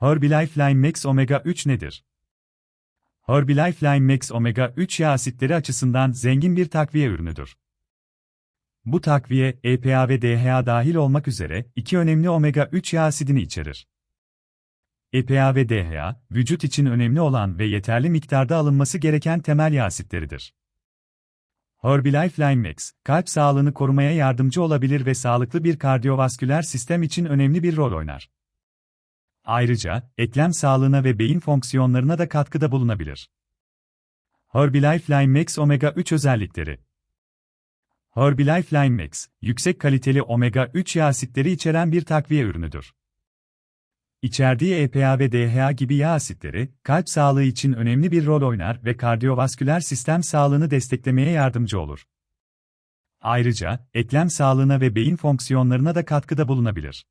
Herbalife Lime Max Omega 3 nedir? Herbalife Lime Max Omega 3 yağ asitleri açısından zengin bir takviye ürünüdür. Bu takviye, EPA ve DHA dahil olmak üzere iki önemli omega 3 yağ asidini içerir. EPA ve DHA, vücut için önemli olan ve yeterli miktarda alınması gereken temel yağ asitleridir. Herbalife Lime Max, kalp sağlığını korumaya yardımcı olabilir ve sağlıklı bir kardiyovasküler sistem için önemli bir rol oynar. Ayrıca, eklem sağlığına ve beyin fonksiyonlarına da katkıda bulunabilir. Herbalife Lime Max Omega 3 özellikleri Herbalife Lime Max, yüksek kaliteli omega 3 yağ asitleri içeren bir takviye ürünüdür. İçerdiği EPA ve DHA gibi yağ asitleri, kalp sağlığı için önemli bir rol oynar ve kardiyovasküler sistem sağlığını desteklemeye yardımcı olur. Ayrıca, eklem sağlığına ve beyin fonksiyonlarına da katkıda bulunabilir.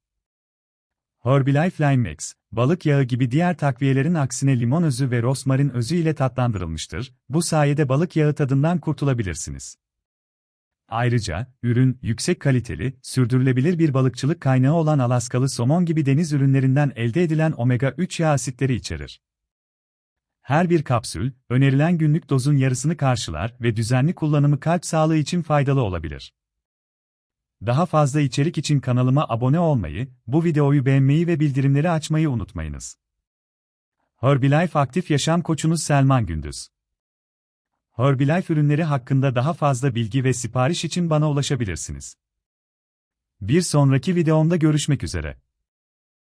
Herbalife Lime Max, balık yağı gibi diğer takviyelerin aksine limon özü ve rosmarin özü ile tatlandırılmıştır, bu sayede balık yağı tadından kurtulabilirsiniz. Ayrıca, ürün, yüksek kaliteli, sürdürülebilir bir balıkçılık kaynağı olan Alaskalı somon gibi deniz ürünlerinden elde edilen omega-3 yağ asitleri içerir. Her bir kapsül, önerilen günlük dozun yarısını karşılar ve düzenli kullanımı kalp sağlığı için faydalı olabilir. Daha fazla içerik için kanalıma abone olmayı, bu videoyu beğenmeyi ve bildirimleri açmayı unutmayınız. Herbalife Aktif Yaşam Koçunuz Selman Gündüz Herbalife ürünleri hakkında daha fazla bilgi ve sipariş için bana ulaşabilirsiniz. Bir sonraki videomda görüşmek üzere.